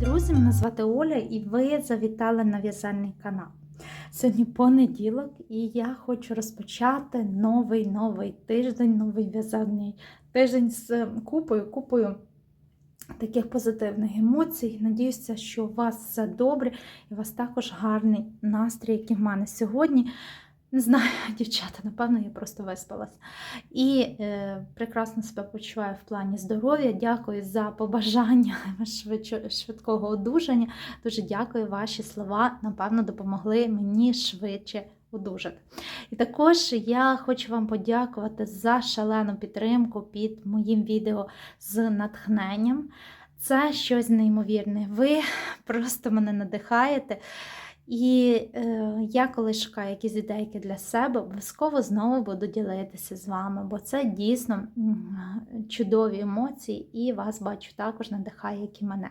Друзі! Мене звати Оля і ви завітали на в'язальний канал. Сьогодні понеділок, і я хочу розпочати новий новий тиждень, новий в'язальний тиждень з купою, купою таких позитивних емоцій. Надіюся, що у вас все добре і у вас також гарний настрій, який в мене сьогодні. Не знаю, дівчата, напевно, я просто виспалась. І е, прекрасно себе почуваю в плані здоров'я. Дякую за побажання швидкого одужання. Дуже дякую, ваші слова, напевно, допомогли мені швидше одужати. І також я хочу вам подякувати за шалену підтримку під моїм відео з натхненням. Це щось неймовірне. Ви просто мене надихаєте. І е, я, коли шукаю якісь ідейки для себе, обов'язково знову буду ділитися з вами, бо це дійсно чудові емоції, і вас бачу також надихає, як і мене.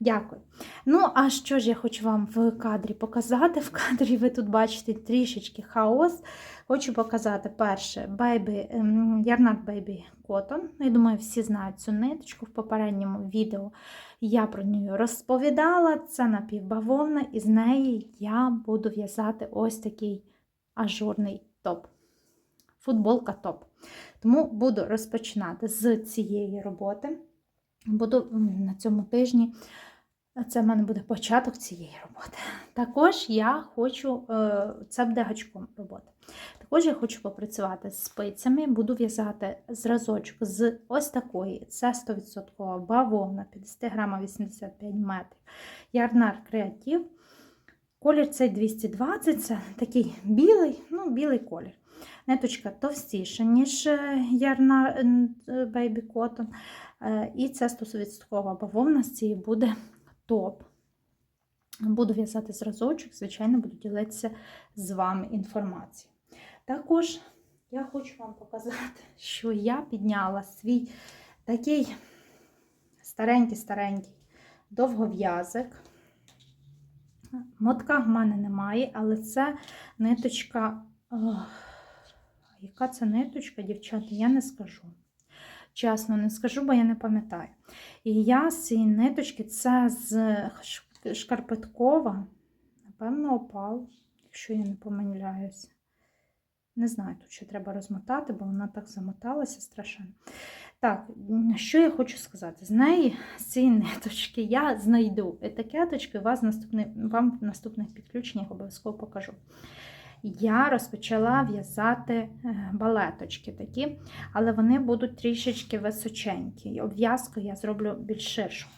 Дякую. Ну, а що ж я хочу вам в кадрі показати? В кадрі ви тут бачите трішечки хаос. Хочу показати перше Baby, Yarnart Baby Cotton. Я думаю, всі знають цю ниточку в попередньому відео. Я про неї розповідала, це напівбавовна, і з неї я буду в'язати ось такий ажурний топ. Футболка топ. Тому буду розпочинати з цієї роботи. Буду на цьому тижні, це в мене буде початок цієї роботи. Також я хочу, е, це буде гачком роботи. Також я хочу попрацювати з спицями, буду в'язати зразочок з ось такої. Це 100% бавовна, 50 грама 85 метрів. Ярнар креатив. Колір цей 220, це такий білий, ну, білий колір. Ниточка товстіша, ніж ярна Baby Cotton. І це 100% бавовна з цієї буде топ. Буду в'язати зразочок, звичайно, буду ділитися з вами інформацією. Також я хочу вам показати, що я підняла свій такий старенький-старенький довгов'язик. Мотка в мене немає, але це ниточка. Ох, яка це ниточка, дівчата, я не скажу. Чесно, не скажу, бо я не пам'ятаю. І я з цієї ниточки це з шкарпеткова, напевно, опал, якщо я не помиляюся. Не знаю, тут ще треба розмотати, бо вона так замоталася страшенно. Так, що я хочу сказати? З неї, з цієї ниточки, я знайду етикеточки, вас наступний, вам в наступних підключеннях обов'язково покажу. Я розпочала в'язати е, балеточки такі, але вони будуть трішечки височенькі. Обв'язку я зроблю більш ширшу.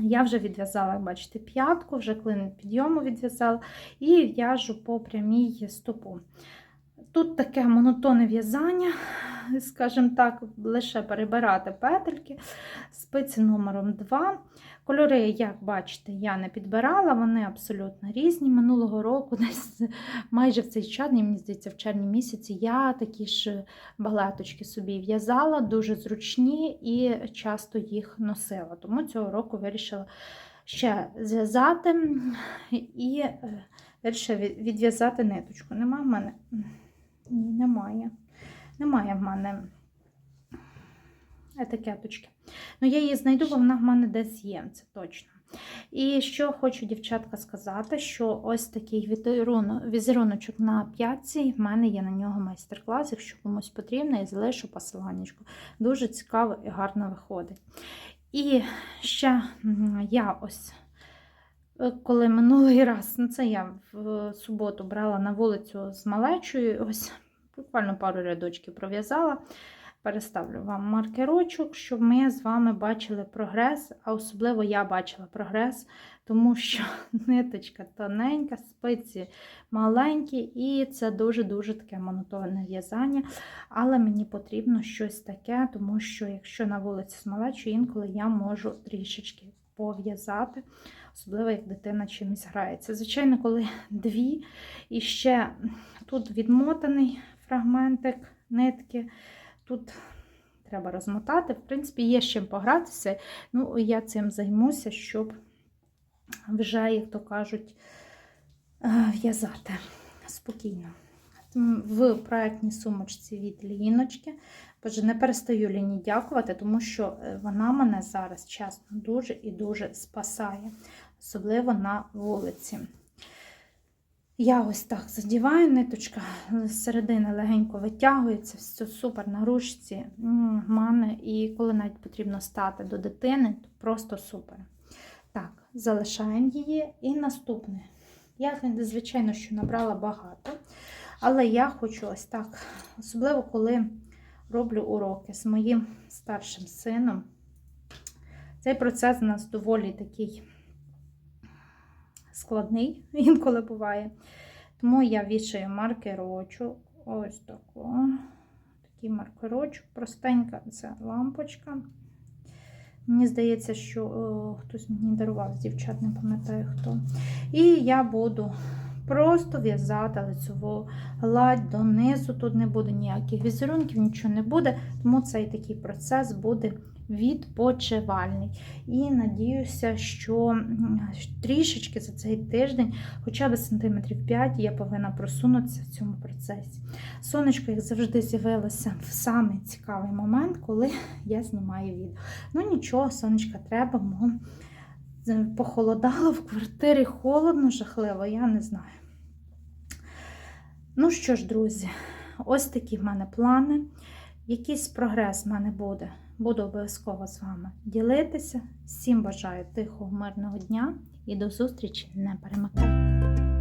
Я вже відв'язала, бачите, п'ятку, вже клин підйому відв'язала і в'яжу по прямій стопу. Тут таке монотонне в'язання, скажімо так, лише перебирати петельки, спиці номером 2. Кольори, як бачите, я не підбирала, вони абсолютно різні. Минулого року, десь майже в цей час, мені здається, в червні місяці, я такі ж балеточки собі в'язала, дуже зручні і часто їх носила. Тому цього року вирішила ще зв'язати і е, вирішила відв'язати ниточку. Нема в мене. Ні, немає. Немає в мене етикеточки. Ну, я її знайду, бо вона в мене десь є, це точно. І що хочу, дівчатка, сказати, що ось такий візеруночок на п'ятці, в мене є на нього майстер-клас, якщо комусь потрібно, я залишу посиланнячку. Дуже цікаво і гарно виходить. І ще я ось. Е, коли минулий раз, ну це я в суботу брала на вулицю з малечою, ось буквально пару рядочків пров'язала. Переставлю вам маркерочок, щоб ми з вами бачили прогрес, а особливо я бачила прогрес, тому що ниточка тоненька, спиці маленькі, і це дуже-дуже таке монотонне в'язання. Але мені потрібно щось таке, тому що якщо на вулиці з інколи я можу трішечки пов'язати, особливо як дитина чимось грається. Звичайно, коли дві, і ще тут відмотаний фрагментик нитки. Тут треба розмотати. В принципі, є з чим погратися. Ну, я цим займуся, щоб вже, як то кажуть, е, в'язати спокійно. в проектній сумочці від Ліночки. Боже, не перестаю Ліні дякувати, тому що е, вона мене зараз чесно дуже і дуже спасає, особливо на вулиці. Я ось так задіваю ниточка, з середини легенько витягується, все супер на ручці м, в мене. І коли навіть потрібно стати до дитини, то просто супер. Так, залишаємо її. І наступне. Я, звичайно, що набрала багато, але я хочу ось так, особливо коли роблю уроки з моїм старшим сином. Цей процес у нас доволі такий складний, інколи буває. Тому я вішаю маркерочок. Ось таку. Такий маркерочок. Простенька це лампочка. Мені здається, що о, хтось мені дарував з дівчат, не пам'ятаю хто. І я буду просто в'язати лицеву гладь донизу. Тут не буде ніяких візерунків, нічого не буде, тому цей такий процес буде відпочивальний. І надіюся, що трішечки за цей тиждень, хоча б сантиметрів 5, я повинна просунутися в цьому процесі. Сонечко, як завжди, з'явилося в самий цікавий момент, коли я знімаю відео. Ну нічого, сонечка треба, е, похолодало в квартирі холодно, жахливо, я не знаю. Ну що ж, друзі, ось такі в мене плани. Якийсь прогрес в мене буде. Буду обов'язково з вами ділитися. Всім бажаю тихого, мирного дня і до зустрічі. Не перемикайте.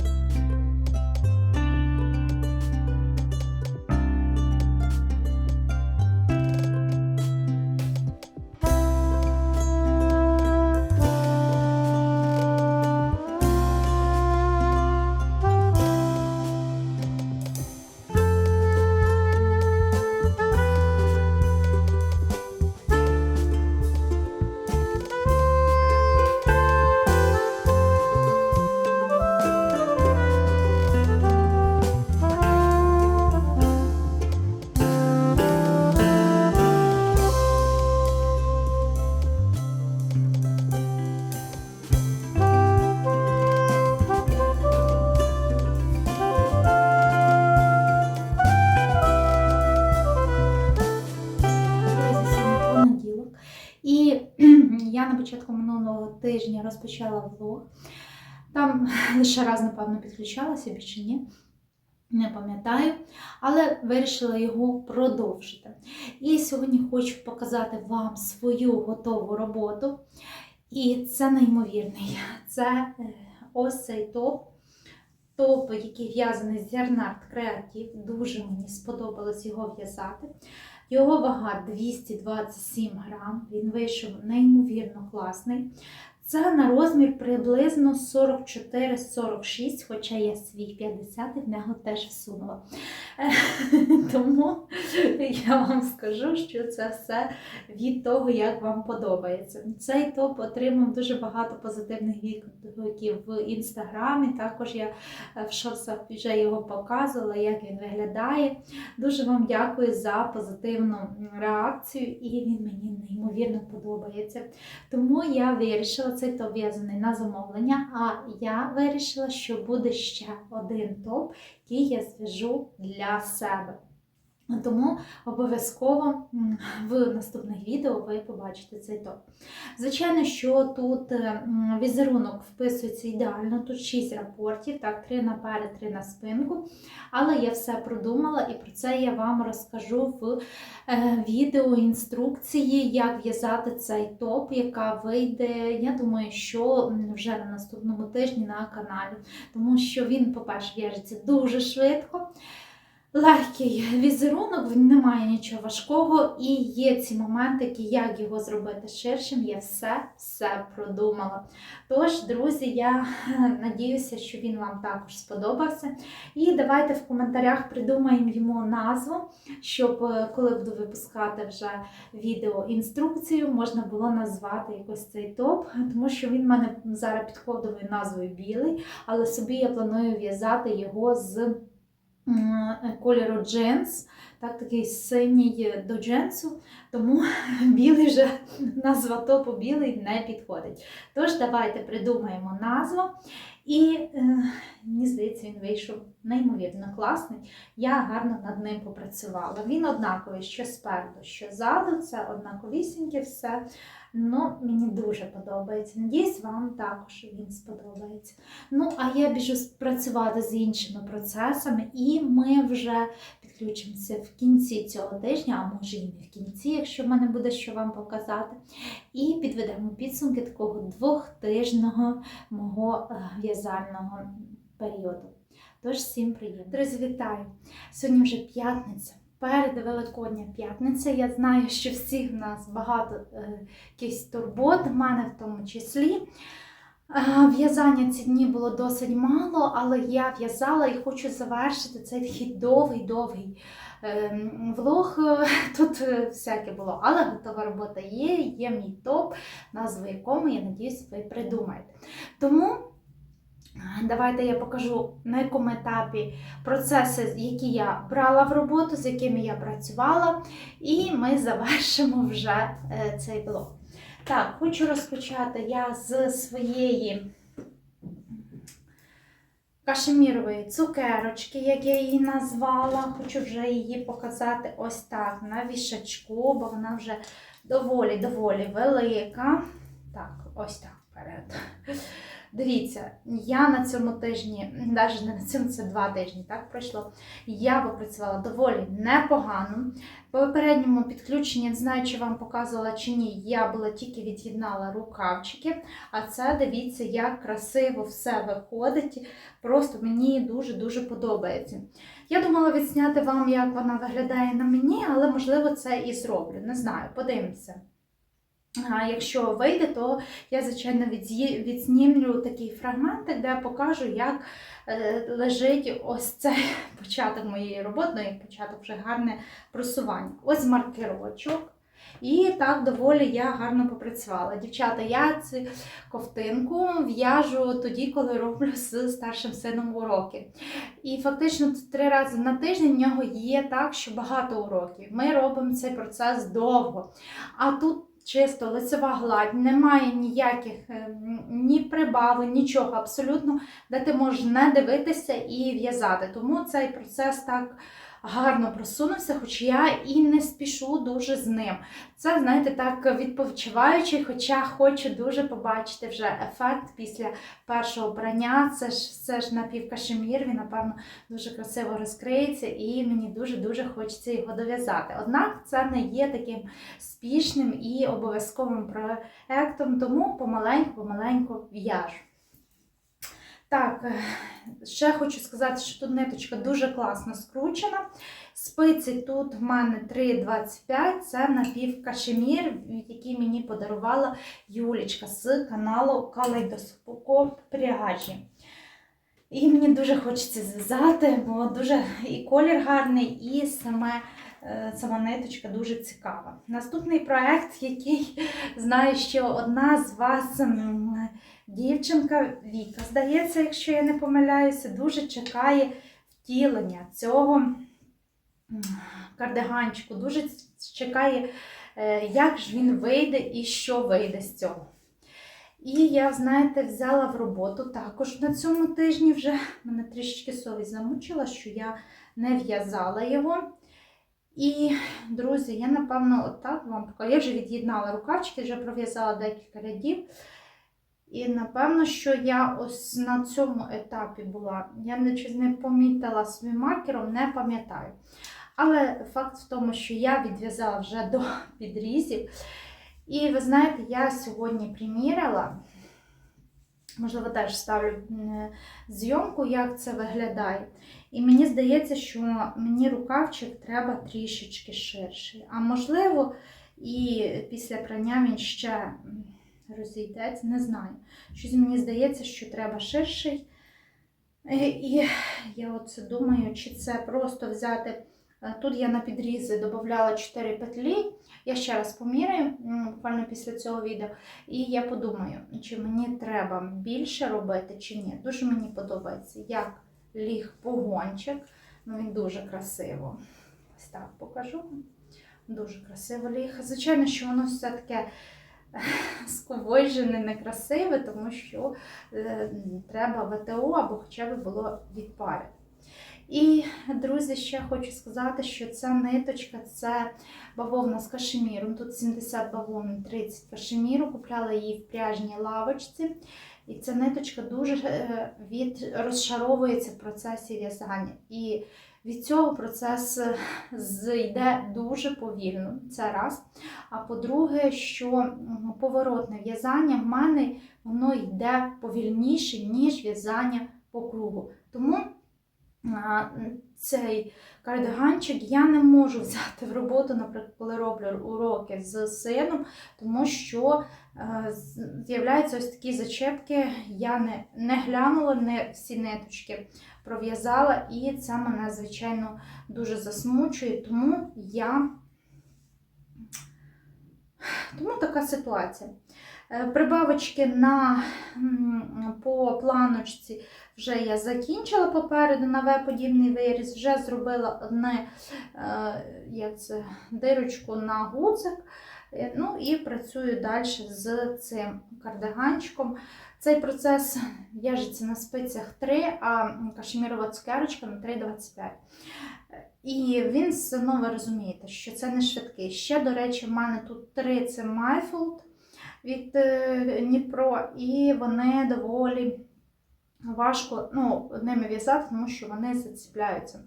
І я на початку минулого тижня розпочала влог. Там лише раз, напевно, підключалася, більше ні. Не пам'ятаю, але вирішила його продовжити. І сьогодні хочу показати вам свою готову роботу. І це неймовірний. Це е, ось цей топ. Топ, який в'язаний з Ярнард Creative. Дуже мені сподобалось його в'язати. Його вага 227 грам. Він вийшов неймовірно класний. Це на розмір приблизно 44-46, хоча я свій 50 в нього теж всунула. Е, Тому я вам скажу, що це все від того, як вам подобається. Цей топ отримав дуже багато позитивних відгуків в інстаграмі. Також я е, в шорсах вже його показувала, як він виглядає. Дуже вам дякую за позитивну реакцію, і він мені неймовірно подобається. Тому я вирішила цей пов'язаний на замовлення, а я вирішила, що буде ще один топ, який я зв'яжу для себе. Тому обов'язково в наступних відео ви побачите цей топ. Звичайно, що тут е, візерунок вписується ідеально, тут 6 рапортів, так, 3 наперед, 3 на спинку. Але я все продумала і про це я вам розкажу в е, відео інструкції, як в'язати цей топ, яка вийде, я думаю, що вже на наступному тижні на каналі. Тому що він, по-перше, в'яжеться дуже швидко. Легкий візерунок, він не має нічого важкого, і є ці моментики, як його зробити ширшим, я все все продумала. Тож, друзі, я надіюся, що він вам також сподобався. І давайте в коментарях придумаємо йому назву, щоб е, коли буду випускати вже відео інструкцію, можна було назвати якось цей топ, тому що він в мене зараз під кодовою назвою білий, але собі я планую в'язати його з кольору джинс. так такий синій до джинсу, тому білий вже назва топу білий не підходить. Тож давайте придумаємо назву. І е, мені здається, він вийшов неймовірно класний. Я гарно над ним попрацювала. Він однаковий, що спереду, що ззаду, це однаковісіньке все. Ну, мені дуже подобається. Надіюсь, вам також він сподобається. Ну, а я біжу працювати з іншими процесами, і ми вже підключимося в кінці цього тижня, а може і не в кінці, якщо в мене буде що вам показати. І підведемо підсумки такого двохтижного мого е, в'язального періоду. Тож всім приємно. Друзі, вітаю! Сьогодні вже п'ятниця. Перед Великодня п'ятниця. Я знаю, що всіх в нас багато е, якихось турбот, в мене в тому числі. Е, В'язання ці дні було досить мало, але я в'язала і хочу завершити цей такий довгий-довгий е, влог. Тут е, всяке було, але готова робота є, є мій топ, назву якому, я надіюсь, ви придумаєте. Тому. Давайте я покажу на якому етапі процеси, які я брала в роботу, з якими я працювала, і ми завершимо вже е, цей блог. Так, хочу розпочати я з своєї кашемірової цукерочки, як я її назвала. Хочу вже її показати ось так на вішачку, бо вона вже доволі-доволі велика. Так, ось так вперед. Дивіться, я на цьому тижні, навіть не на цьому, це два тижні, так пройшло. Я попрацювала доволі непогано. По попередньому підключенні, не знаю, чи вам показувала чи ні, я була тільки від'єднала рукавчики, а це дивіться, як красиво все виходить. Просто мені дуже-дуже подобається. Я думала відзняти вам, як вона виглядає на мені, але можливо це і зроблю. Не знаю, подивимося. А якщо вийде, то я, звичайно, відснімлю такий фрагментик, де покажу, як е, лежить ось цей початок моєї роботи, ну як початок вже гарне просування. Ось маркерочок. І так доволі я гарно попрацювала. Дівчата, я цю ковтинку в'яжу тоді, коли роблю з старшим сином уроки. І фактично три рази на тиждень в нього є так, що багато уроків. Ми робимо цей процес довго. А тут чисто лицева гладь, немає ніяких е, ні прибавлень, нічого абсолютно, де ти можеш не дивитися і в'язати. Тому цей процес так гарно просунувся, хоч я і не спішу дуже з ним. Це, знаєте, так відпочиваючи, хоча хочу дуже побачити вже ефект після першого брання. Це ж все ж напівкашемір, він, напевно, дуже красиво розкриється, і мені дуже-дуже хочеться його дов'язати. Однак це не є таким спішним і обов'язковим проектом, тому помаленьку-помаленьку в'яжу. Так, е, ще хочу сказати, що тут ниточка дуже класно скручена. Спиці тут в мене 3,25, це напівкашемір, який мені подарувала Юлічка з каналу Калейдоскоп Пряжі. І мені дуже хочеться зв'язати, бо дуже і колір гарний, і саме, е, сама ниточка дуже цікава. Наступний проект, який знаю, що одна з вас. Дівчинка Віка, здається, якщо я не помиляюся, дуже чекає втілення цього кардиганчику, дуже чекає, е, як ж він вийде і що вийде з цього. І я, знаєте, взяла в роботу також на цьому тижні вже мене трішечки совість замучила, що я не в'язала його. І, друзі, я, напевно, отак вам покажу. Я вже від'єднала рукавчики, вже пров'язала декілька рядів. І напевно, що я ось на цьому етапі була. Я не, не помітила своїм маркером, не пам'ятаю. Але факт в тому, що я відв'язала вже до підрізів. І ви знаєте, я сьогодні приміряла, можливо, теж ставлю зйомку, як це виглядає. І мені здається, що мені рукавчик треба трішечки ширший. А можливо, і після прання він ще розійдеться, не знаю. Щось мені здається, що треба ширший. Е, І я оце думаю, чи це просто взяти. е, Тут я на підрізи додавала 4 петлі. Я ще раз поміряю, буквально після цього відео. І я подумаю, чи мені треба більше робити, чи ні. Дуже мені подобається, як ліг погончик. Ну, він дуже красиво. Ось так покажу. Дуже красиво ліха. Звичайно, що воно все таке сковижене, некрасиве, тому що е, треба ВТО або хоча б було відпарити. І, друзі, ще хочу сказати, що ця ниточка це бавовна з кашеміром. Тут 70 бавовни, 30 кашеміру. Купляла її в пряжній лавочці. І ця ниточка дуже е, від, розшаровується в процесі в'язання. І від цього процес е, зійде дуже повільно. Це раз. А по-друге, що поворотне в'язання в мене воно йде повільніше, ніж в'язання по кругу. Тому цей кардиганчик я не можу взяти в роботу, наприклад, коли роблю уроки з сином, тому що з'являються ось такі зачепки. Я не, не глянула, не всі ниточки пров'язала, і це мене, звичайно, дуже засмучує, тому я. Тому така ситуація. Е, Прибавочки на, по планочці вже я закінчила попереду на В-подібний виріз, вже зробила одне е, як це, дирочку на гудзик. Е, Ну і працюю далі з цим кардиганчиком. Цей процес в'яжеться на спицях 3, а кашемірова цукерочка на 3,25. І він одно ви розумієте, що це не швидкий. Ще, до речі, в мене тут три це Майфолд від е, Дніпро, і вони доволі важко ну, ними в'язати, тому що вони заціпляються.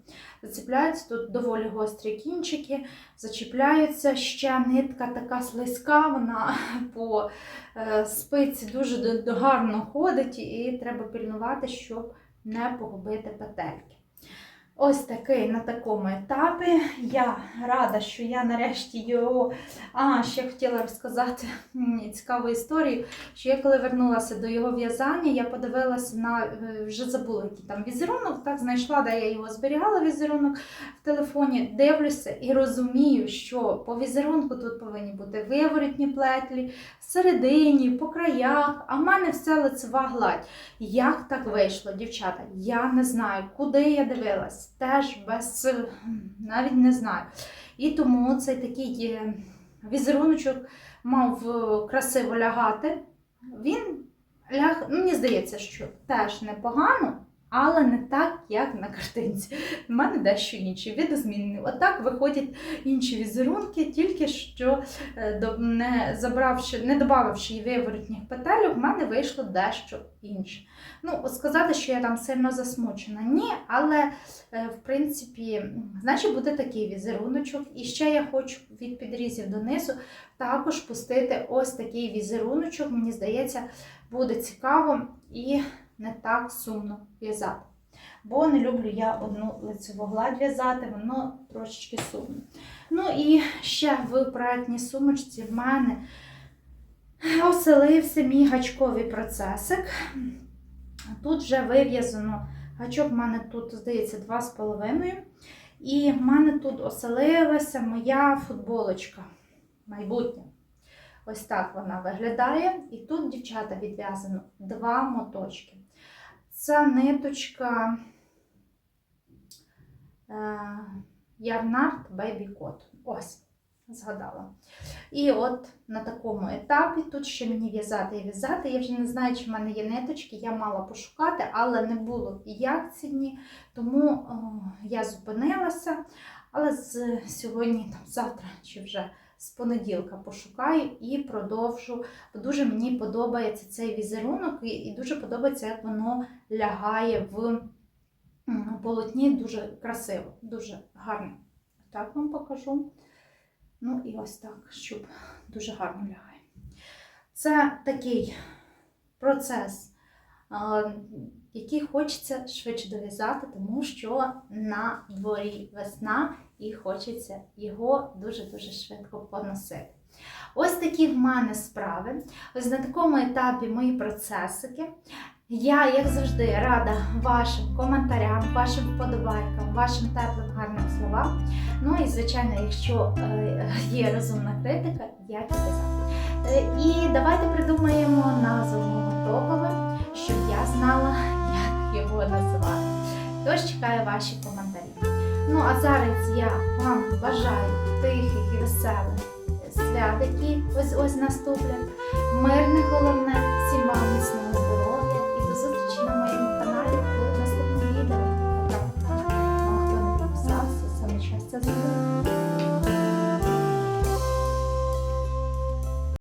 Заціпляються тут доволі гострі кінчики, зачіпляються. Ще нитка така слизька, вона по е, спиці дуже гарно ходить, і треба пильнувати, щоб не погубити петельки. Ось такий на такому етапі. Я рада, що я нарешті його. А, ще хотіла розказати цікаву історію, що я коли вернулася до його в'язання, я подивилася на е, вже забула, який там візерунок, так знайшла, де я його зберігала візерунок в телефоні, дивлюся і розумію, що по візерунку тут повинні бути виворотні плетлі, всередині, по краях, а в мене все лицева гладь. Як так вийшло, дівчата? Я не знаю, куди я дивилась. Теж без навіть не знаю. І тому цей такий е, візеруночок мав е, красиво лягати. Він ляг, ну, мені здається, що теж непогано, але не так, як на картинці. У мене дещо інші видозмінні. Отак виходять інші візерунки, тільки що е, не забравши, не додавши виворотніх петель, в мене вийшло дещо інше. Ну, сказати, що я там сильно засмучена, ні, але е, в принципі, значить, буде такий візеруночок. І ще я хочу від підрізів донизу також пустити ось такий візеруночок. Мені здається, буде цікаво і не так сумно в'язати. Бо не люблю я одну лицеву гладь в'язати, воно трошечки сумно. Ну і ще в проектній сумочці в мене оселився мій гачковий процесик. Тут вже вив'язано гачок, в мене тут, здається, 2,5. І в мене тут оселилася моя футболочка майбутня. Ось так вона виглядає. І тут, дівчата, відв'язано два моточки. Це ниточка е, Ярнард Baby Cotton. Ось, згадала. І от на такому етапі тут ще мені в'язати і в'язати. Я вже не знаю, чи в мене є ниточки, я мала пошукати, але не було як ці дні, тому о, я зупинилася. Але з сьогодні, там, завтра чи вже з понеділка пошукаю і продовжу. Дуже мені подобається цей візерунок, і дуже подобається, як воно лягає в полотні. Дуже красиво, дуже гарно. Так вам покажу. Ну і ось так, щоб дуже гарно лягає. Це такий процес, який хочеться швидше дов'язати, тому що на дворі весна і хочеться його дуже-дуже швидко поносити. Ось такі в мене справи. Ось на такому етапі мої процесики. Я, як завжди, рада вашим коментарям, вашим вподобайкам, вашим теплим гарним словам. Ну і, звичайно, якщо е, є розумна критика, і казати. Е, І давайте придумаємо назву топове, щоб я знала, як його називати. Тож чекаю ваші коментарі. Ну а зараз я вам бажаю тихих і веселих свят, які ось ось наступлять. Мирне головне, всім вам міцного